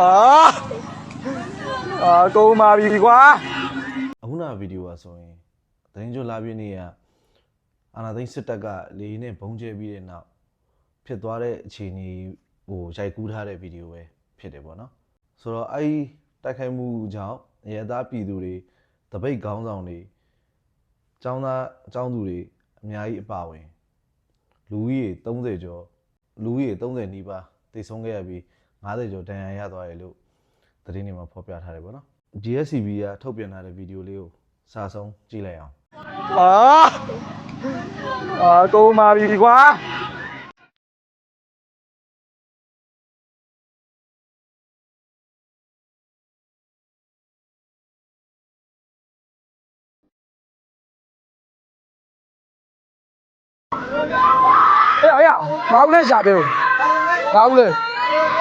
အာအာကုန်ပါပြီကွာအခုနဗီဒီယိုကဆိုရင်သတင်းကြိုလာပြည့်နေ့ကအာနာသိန်းစစ်တပ်ကလေရင်နဲ့ဘုံကျဲပြီးတဲ့နောက်ဖြစ်သွားတဲ့အခြေအနေဟိုရိုက်ကူးထားတဲ့ဗီဒီယိုပဲဖြစ်တယ်ပေါ့နော်ဆိုတော့အဲ့ဒီတိုက်ခိုက်မှုကြောင့်ရဲသားပြည်သူတွေတပိတ်ခေါင်းဆောင်တွေចောင်းသားចောင်းသူတွေအများကြီးအပါဝင်လူကြီးရေ30ကျော်လူကြီးရေ30နီးပါးတည်ဆုံးခဲ့ရပြီး 90ကျော်ဒဏ်ရာရသွားတယ်လို့သတင်းတွေမှာဖော်ပြထားတယ်ပေါ့နော် GSCB ကထုတ်ပြန်ထားတဲ့ဗီဒီယိုလေးကိုစာဆုံးကြည့်လိုက်အောင် အာအာကုန်ပါပြီကွာ 哎呀哎呀，马乌来下边，马乌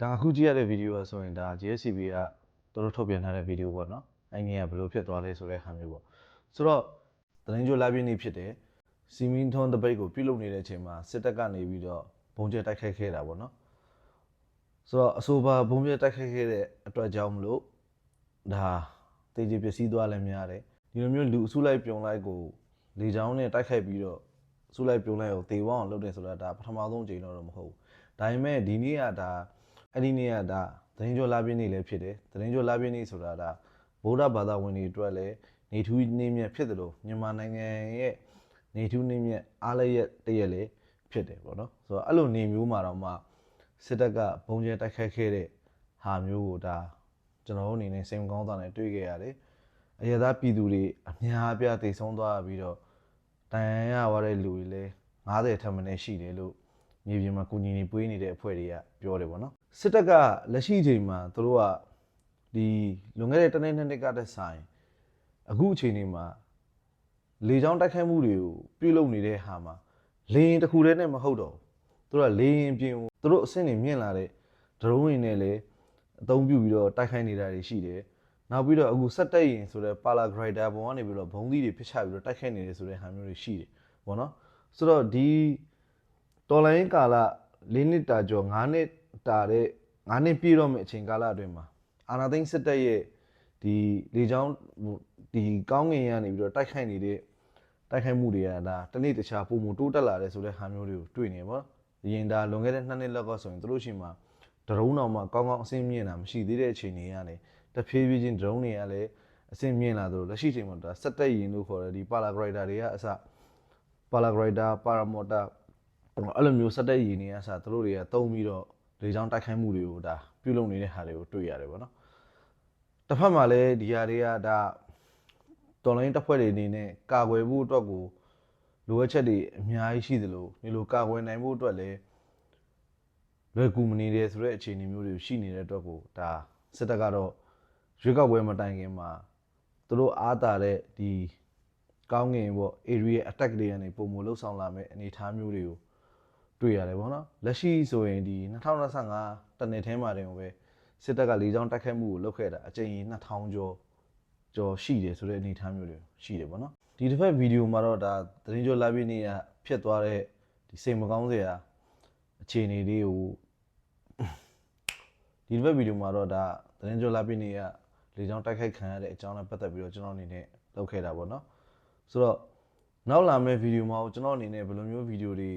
ဒါအခုကြည့်ရတဲ့ဗီဒီယိုကဆိုရင်ဒါ GSCB ကတို့တို့ထုတ်ပြန်ထားတဲ့ဗီဒီယိုပေါ့နော်အဲ့ဒီကဘယ်လိုဖြစ်သွားလဲဆိုတဲ့ဟာမျိုးပေါ့ဆိုတော့သတင်းကြိုလာပြည့်နေ့ဖြစ်တယ်စီမင်းထွန်းတပိတ်ကိုပြုတ်လုပ်နေတဲ့အချိန်မှာစစ်တပ်ကနေပြီးတော့ဘုံကျဲတိုက်ခိုက်ခဲ့တာပေါ့နော်ဆိုတော့အဆိုပါဘုံကျဲတိုက်ခိုက်ခဲ့တဲ့အတွက်ကြောင့်မလို့ဒါတေးကြီးပျက်စီးသွားလည်းများတယ်ဒီလိုမျိုးလူအစုလိုက်ပြုံလိုက်ကိုလေချောင်းနဲ့တိုက်ခိုက်ပြီးတော့အစုလိုက်ပြုံလိုက်ကိုတေဝအောင်လုပ်တယ်ဆိုတာဒါပထမဆုံးအကြိမ်တော့မဟုတ်ဘူးဒါပေမဲ့ဒီနေ့ကဒါ အဲ့ဒီနေ့ကဒါသတင်းကြောလာပြင်းနေလည်းဖြစ်တယ်သတင်းကြောလာပြင်းနေဆိုတာဒါဗုဒ္ဓဘာသာဝင်တွေအတွက်လည်းနေထူးနေမြတ်ဖြစ်တယ်လို့မြန်မာနိုင်ငံရဲ့နေထူးနေမြတ်အားလည်းရဲ့တရက်လည်းဖြစ်တယ်ပေါ့နော်ဆိုတော့အဲ့လိုနေမျိုးမှာတော့မှစစ်တပ်ကဘုံကျဲတိုက်ခိုက်ခဲ့တဲ့ဟာမျိုးကိုဒါကျွန်တော်တို့အနေနဲ့စိတ်မကောင်းတာနဲ့တွေ့ခဲ့ရတယ်အရသာပြည်သူတွေအများအပြားတိတ်ဆုံးသွားပြီးတော့တန်ရန်ရသွားတဲ့လူတွေလည်း90ထက်မနည်းရှိတယ်လို့ မြေပြင်မှာကုညီနေပွေးနေတဲ့အဖွဲ့တွေကပြောတယ်ပေါ့နော်စစ်တပ်ကလက်ရှိအချိန်မှာသူတို့ကဒီလွန်ခဲ့တဲ့တစ်နေ့နှစ်နှစ်ကတည်းဆိုင်အခုအချိန်ဒီမှာလေကြောင်းတိုက်ခိုက်မှုတွေကိုပြုလုပ်နေတဲ့ဟာမှာလေရင်တစ်ခုတည်းနဲ့မဟုတ်တော့ဘူးသူတို့ကလေရင်အပြင်ကိုသူတို့အဆင့်တွေမြင့်လာတဲ့ဒရုန်းတွေနဲ့လည်းအသုံးပြုပြီးတော့တိုက်ခိုက်နေတာတွေရှိတယ်နောက်ပြီးတော့အခုစက်တက်ရင်ဆိုတော့ပါလာဂရိုက်တာပုံကနေပြီးတော့ဘုံသီးတွေဖျက်ချပြီးတော့တိုက်ခိုက်နေတယ်ဆိုတဲ့ဟာမျိုးတွေရှိတယ်ပေါ့နော်ဆိုတော့ဒီ တော်လိုင်းကာလ၄နှစ်တာကျော်၅နှစ်တာတဲ့၅နှစ်ပြည့်တော့မယ့်အချိန်ကာလအတွင်းမှာအာနာသိန်းစစ်တပ်ရဲ့ဒီလေချောင်းဟိုဒီကောင်းငင်ရနေပြီးတော့တိုက်ခိုက်နေတဲ့တိုက်ခိုက်မှုတွေကဒါတစ်နေ့တခြားပုံမတိုးတက်လာတယ်ဆိုတဲ့ဟာမျိုးတွေကိုတွေ့နေပါတော့ရင်ဒါလွန်ခဲ့တဲ့နှစ်နှစ်လောက်ကဆိုရင်တို့ရှိမှာဒရုန်းတော်မှာကောင်းကောင်းအဆင့်မြင့်တာမရှိသေးတဲ့အချိန်တွေကနေတဖြည်းဖြည်းချင်းဒရုန်းတွေကလည်းအဆင့်မြင့်လာသလိုလက်ရှိချိန်မှာဒါစက်တက်ရင်လို့ခေါ်တဲ့ဒီပါလာဂရိုက်တာတွေကအစပါလာဂရိုက်တာပါရာမော်တာ အဲ့လိုမျိုးစက်တက်ရည်နေရဆာသူတို့တွေကတုံးပြီးတော့လေချောင်းတိုက်ခိုက်မှုတွေကိုဒါပြုလုပ်နေတဲ့ဟာတွေကိုတွေ့ရတယ်ပေါ့နော်တစ်ဖက်မှာလည်းဒီဟာတွေကဒါတော်လိုင်းတပ်ဖွဲ့တွေအနေနဲ့ကာကွယ်ဖို့အတွက်ကိုလိုအပ်ချက်တွေအများကြီးရှိသလိုဒီလိုကာကွယ်နိုင်ဖို့အတွက်လည်းလွယ်ကူမနေတယ်ဆိုတဲ့အခြေအနေမျိုးတွေရှိနေတဲ့အတွက်ကိုဒါစစ်တပ်ကတော့ရွေးကောက်ပွဲမတိုင်ခင်မှာသူတို့အားတာတဲ့ဒီကောင်းငင်ပေါ့ area attack တွေကနေပုံမလှုပ်ဆောင်လာမဲ့အနေအထားမျိုးတွေကို တွေ့ရတယ်ပေါ့နော်လက်ရှိဆိုရင်ဒီ2025တနှစ်ထဲမှာတင်ပဲစစ်တပ်ကလေးချောင်းတိုက်ခိုက်မှုကိုလုပ်ခဲ့တာအကြိမ်2000ကျော်ကျော်ရှိတယ်ဆိုတဲ့အနေအထားမျိုးတွေရှိတယ်ပေါ့နော်ဒီတစ်ဖက်ဗီဒီယိုမှာတော့ဒါသတင်းကြိုလာပြည့်နေ့ကဖြစ်သွားတဲ့ဒီစိတ်မကောင်းစရာအခြေအနေလေးကိုဒီတစ်ဖက်ဗီဒီယိုမှာတော့ဒါသတင်းကြိုလာပြည့်နေ့ကလေးချောင်းတိုက်ခိုက်ခံရတဲ့အကြောင်းနဲ့ပတ်သက်ပြီးတော့ကျွန်တော်အနေနဲ့လုပ်ခဲ့တာပေါ့နော်ဆိုတော့နောက်လာမယ့်ဗီဒီယိုမှာကျွန်တော်အနေနဲ့ဘယ်လိုမျိုးဗီဒီယိုတွေ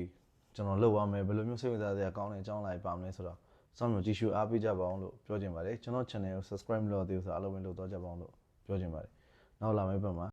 ကျွန်တော်လုပ်ရမယ်ဘယ်လိုမျိုးစိတ်ဝင်စားစရာကောင်းတဲ့အကြောင်းလိုက်ပါမလဲဆိုတော့စောင့်မျှော်ကြည့်ရှုအားပေးကြပါအောင်လို့ပြောချင်ပါတယ်ကျွန်တော် channel ကို subscribe မလုပ်သေးဘူးဆိုတော့အားလုံးပဲလုပ်တော့ကြပါအောင်လို့ပြောချင်ပါတယ်နောက်လာမယ့်ဘက်မှာ